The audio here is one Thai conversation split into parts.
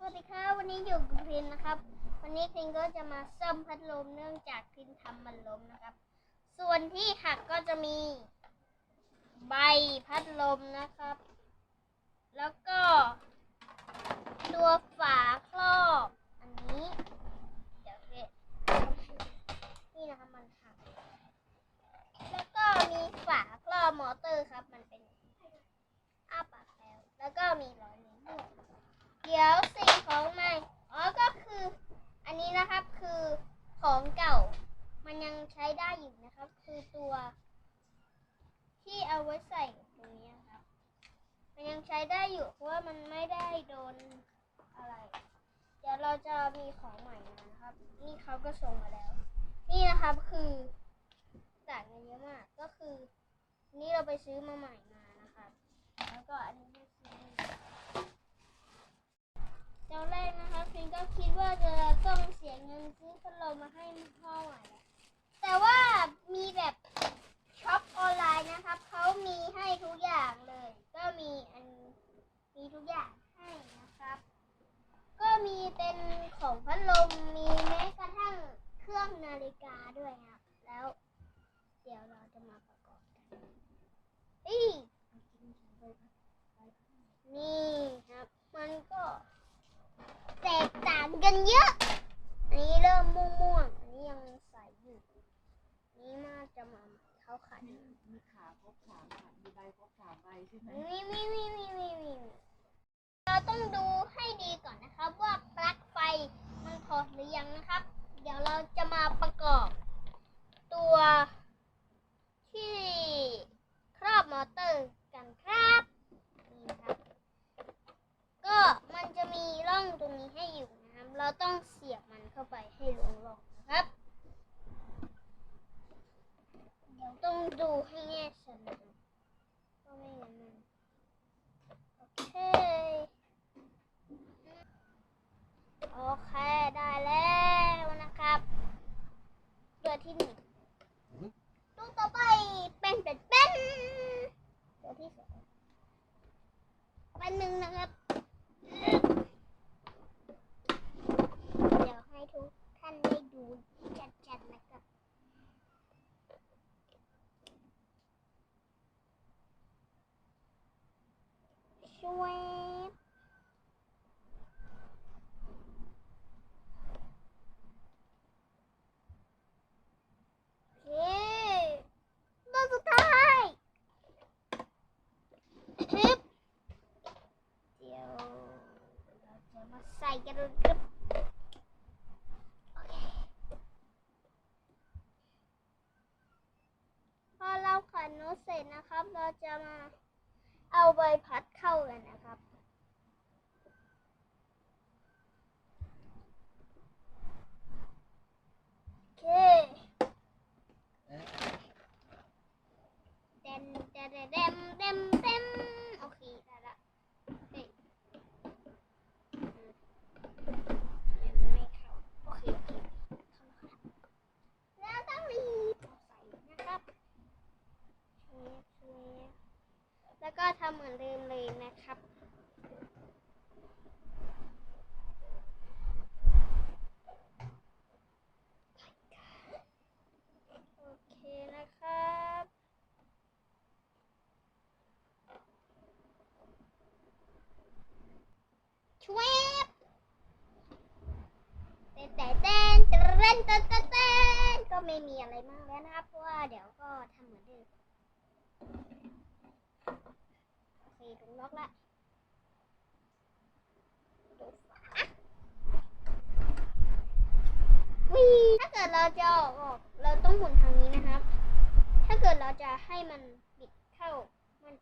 สวัสดีครับวันนี้อยู่กับพินนะครับ วันนี้พินก็จะมาซ่อมพัดลมเนื่องจากพินทำมันล้มนะครับ ส่วนที่หักก็จะมี ใบพัดลมนะครับ แล้วก็ ตัวฝาครอบอันนี้ เดี๋ยวเนี่นะครับมันหัก แล้วก็มีฝาครอบมอเตอร์ครับ มันเป็นอ้าปากแล้ว แล้วก็มีรอยนิ้วด้วย เดี๋ยวสิ่งของใหม่ อ๋อ ก็คือ อันนี้นะครับคือของเก่า มันยังใช้ได้อยู่นะครับ คือตัวที่เอาไว้ใส่ตรงนี้ครับ มันยังใช้ได้อยู่เพราะว่ามันไม่ได้โดนอะไร เดี๋ยวเราจะมีของใหม่มานะครับ นี่เขาก็ส่งมาแล้ว นี่นะครับคือต่างกันเยอะมาก ก็คือ นี่เราไปซื้อมาใหม่มานะครับ แล้วก็อันนี้ก็ซื้อ ตอนแรกนะคะพินก็คิดว่าจะต้องเสียเงินซื้อพัดลมมาให้พ่อใหม่แหละแต่ว่ามีแบบช็อปออนไลน์นะครับ เขามีให้ทุกอย่างเลย ก็มีอันมี ทุกอย่างให้นะครับ ก็มีเป็นของพัดลมมีแม้กระทั่งเครื่องนาฬิกาด้วยครับ แล้ว เดี๋ยวเราจะมาประกอบกันอีนี่ครับ มันก็แตกต่างกันเยอะอันนี้เริ่มม่วงๆอันนี้ยังใสอยู่อันนี้น่าจะมาใหม่เขาขัดอยู่มีขาครบสามค่ะมีใบครบสามใบใช่ไหมวิววิววิว ต้องดูให้ดีก่อนนะครับว่าปลั๊กไฟมันถอดหรือยังนะครับ เดี๋ยวเราจะมาประกอบ ตัวที่ครอบมอเตอร์กันครับนี่ครับ ก็มันจะมีร่องตรงนี้ให้อยู่นะครับ เราต้องเสียบมันเข้าไปให้ลงร่องนะครับ เดี๋ยวต้องดูให้แน่ชัดนะครับก็ไม่งั้นมันโอเค โอเค ได้แล้วนะครับ ตัวที่หนึ่งตัวต่อไปเป็นเป็นเป็นตัวที่สองเป็นหนึ่งนะครับ เดี๋ยวให้ทุกท่านได้ดูจัดๆนะครับ ช่วยโอเคตัวสุดท้ายฮึบเดี๋ยวเราจะมาใส่กันเลยครับโอเคพอเราขันโน้ตเสร็จนะครับ เราจะมา เอาใบพัดเข้ากันนะครับ โอเคเดมเดมเดมเดมเดมโอเค ได้ละเฮ้ยอืมยังไม่เข้า โอเค โอเค เข้าแล้วครับแล้วต้องรีบใส่นะครับเชฟเชฟ แล้วก็ทำเหมือนเดิมเลยนะครับ โอเคนะครับชวบเต้นเต้นเต้นเต้นเต้นเต้นเต้นก็ไม่มีอะไรมากแล้วนะครับ เพราะว่าเดี๋ยวก็ทำเหมือนเดิม ล็อกละดูฝาวีถ้าเกิดเราจะเอาออกเราต้องหมุนทางนี้นะครับ ถ้าเกิดเราจะให้มันบิดเข้า มัน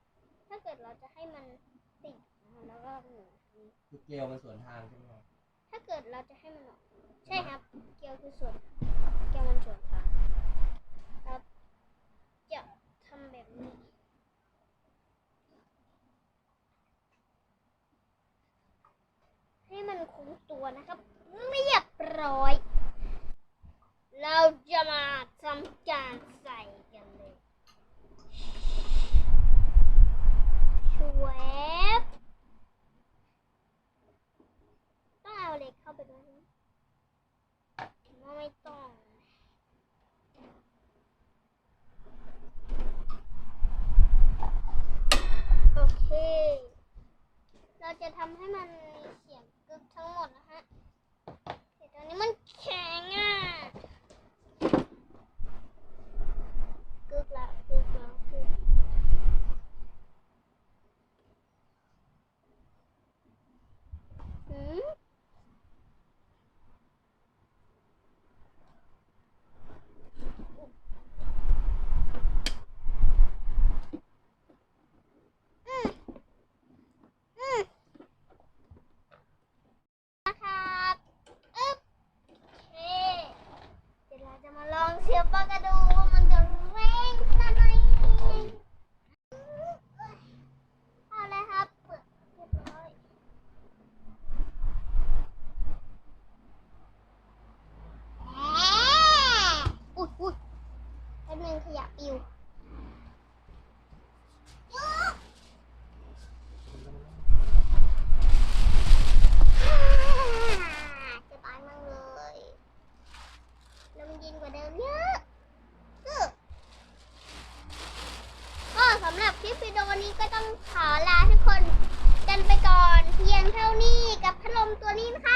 ถ้าเกิดเราจะให้มันติดนะคะแล้วก็หมุนทางนี้คือเกลียวมันสวนทางใช่ไหมครับถ้าเกิดเราจะให้มันออก ใช่ครับ เกลียวคือส่วน เกลียวมันส่วนทางุกตัวนะครับเรียบร้อย เราจะมาทำการใส่กันเลยชวบต้องเอาเล็กเข้าไปด้วยไม่ต้องโอเค เราจะทำให้มัน ก็ต้องขอลาทุกคน กันไปก่อนเพียงเท่านี้กับพัดลมตัวนี้นะคะ